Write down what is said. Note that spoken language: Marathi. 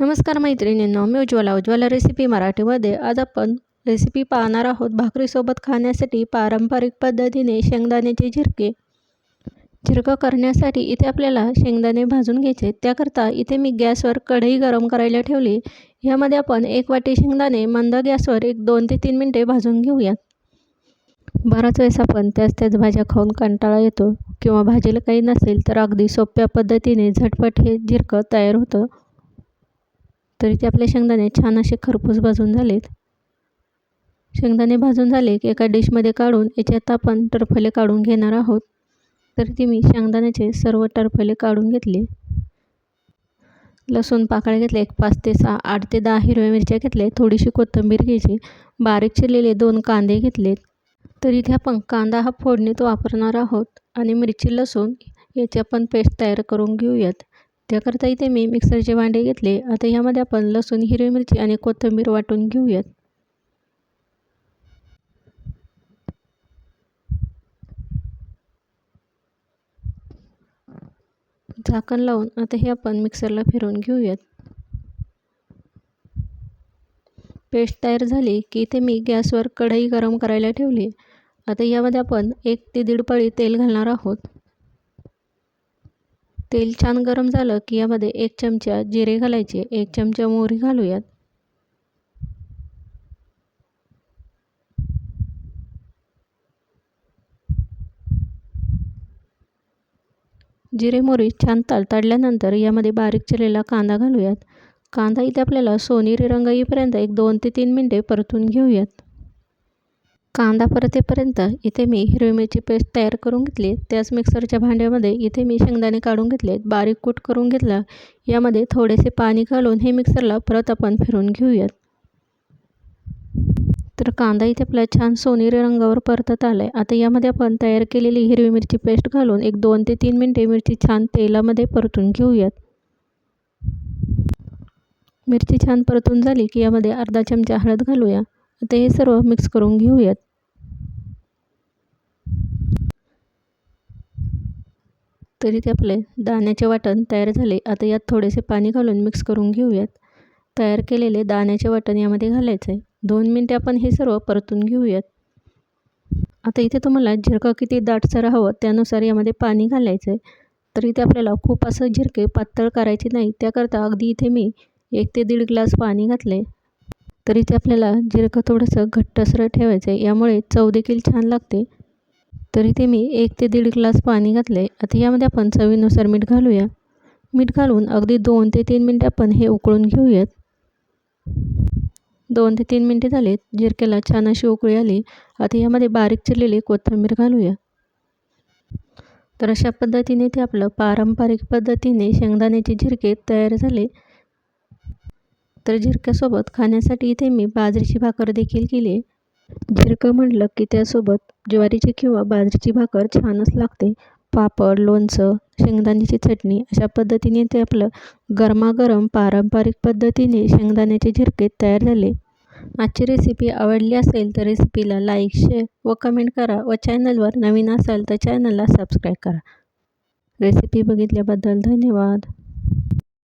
नमस्कार मैत्रिणींनो मी उज्ज्वला. उज्ज्वला रेसिपी मराठीमध्ये आज आपण रेसिपी पाहणार आहोत. भाकरीसोबत खाण्यासाठी पारंपरिक पद्धतीने शेंगदाण्याचे झिरके. झिरकं करण्यासाठी इथे आपल्याला शेंगदाणे भाजून घ्यायचे. त्याकरता इथे मी गॅसवर कढई गरम करायला ठेवली. ह्यामध्ये आपण एक वाटी शेंगदाणे मंद गॅसवर एक दोन ते तीन मिनटे भाजून घेऊयात बराच वेळेस आपण त्याच त्याच भाज्या खाऊन कंटाळा येतो किंवा भाजीला काही नसेल तर अगदी सोप्या पद्धतीने झटपट हे झिरकं तयार होतं. तर इथे आपले शेंगदाणे छान असे खरपूस भाजून झालेत. शेंगदाणे भाजून झाले की एका डिशमध्ये काढून याच्यात आपण टरफले काढून घेणार आहोत. तर ती मी शेंगदाण्याचे सर्व टरफले काढून घेतले. लसूण पाकळ्या घेतले एक पाच ते सहा आठ ते दहा हिरव्या मिरच्या घेतल्या थोडीशी कोथिंबीर घ्यायची बारीक चिरलेले दोन कांदे घेतलेत. तर इथे आपण कांदा हा फोडणीत वापरणार आहोत आणि मिरची लसूण याची आपण पेस्ट तयार करून घेऊयात. त्याकरता इथे मी मिक्सरचे भांडे घेतले. आता यामध्ये आपण लसूण हिरवी मिरची आणि कोथिंबीर वाटून घेऊयात. झाकण लावून आता हे आपण मिक्सरला फिरवून घेऊयात. पेस्ट तयार झाली की इथे मी गॅसवर कढई गरम करायला ठेवली. आता यामध्ये आपण एक ते दीड पळी तेल घालणार आहोत. तेल छान गरम झालं की यामध्ये एक चमचा जिरे घालायचे एक चमचा मोहरी घालूयात. जिरे मोहरी छान तडतडल्यानंतर यामध्ये बारीक चिरलेला कांदा घालूयात. कांदा इथे आपल्याला सोनेरी रंग येईपर्यंत एक दोन ते तीन मिनटे परतून घेऊयात. कांदा परतेपर्यंत इथे मी हिरवी मिरची पेस्ट तयार करून घेतली. त्याच मिक्सरच्या भांड्यामध्ये इथे मी शेंगदाणे काढून घेतले. बारीक कूट करून घेतला. यामध्ये थोडेसे पाणी घालून हे मिक्सरला परत आपण फिरून घेऊयात. तर कांदा इथे आपला छान सोनेरी रंगावर परतत आला आहे आता यामध्ये आपण तयार केलेली हिरवी मिरची पेस्ट घालून एक दोन ते तीन मिनटे मिरची छान तेलामध्ये परतून घेऊयात. मिरची छान परतून झाली की यामध्ये अर्धा चमचा हळद घालूया. आता हे सर्व मिक्स करून घेऊयात. तरी ते आपले दाण्याचे वाटण तयार झाले. आता यात थोडेसे पाणी घालून मिक्स करून घेऊयात. तयार केलेले दाण्याचे वाटण यामध्ये घालायचं. आहे दोन मिनटे आपण हे सर्व परतून घेऊयात. आता इथे तुम्हाला झिरकं किती दाटसर हवं त्यानुसार यामध्ये पाणी घालायचं आहे तर इथे आपल्याला खूप असं झिरके पातळ करायचे नाही. त्याकरता अगदी इथे मी एक ते दीड ग्लास पाणी घातले तर इथे आपल्याला झिरकं थोडंसं घट्टसरं ठेवायचं आहे यामुळे चव देखील छान लागते. तर इथे मी एक ते दीड ग्लास पाणी घातले. आता यामध्ये आपण चवीनुसार मीठ घालूया. मीठ घालून अगदी दोन ते तीन मिनटं आपण हे उकळून घेऊयात. दोन ते तीन मिनटे झालेत जिरक्याला छान अशी उकळी आली. आता यामध्ये बारीक चिरलेली कोथिंबीर घालूया. तर अशा पद्धतीने ते आपलं पारंपरिक पद्धतीने शेंगदाण्याचे झिरके तयार झाले. तर झिरक्यासोबत खाण्यासाठी इथे मी बाजरीची भाकर देखील केली झिरकं म्हटलं की त्यासोबत ज्वारीची किंवा बाजरीची भाकर छानच लागते. पापड लोणचं शेंगदाण्याची चटणी अशा पद्धतीने ते आपलं गरमागरम पारंपरिक पद्धतीने शेंगदाण्याचे झिरके तयार झाले. आजची रेसिपी आवडली असेल तर रेसिपीला लाईक शेअर व कमेंट करा व चॅनलवर नवीन असाल तर चॅनलला सबस्क्राईब करा. रेसिपी बघितल्याबद्दल धन्यवाद.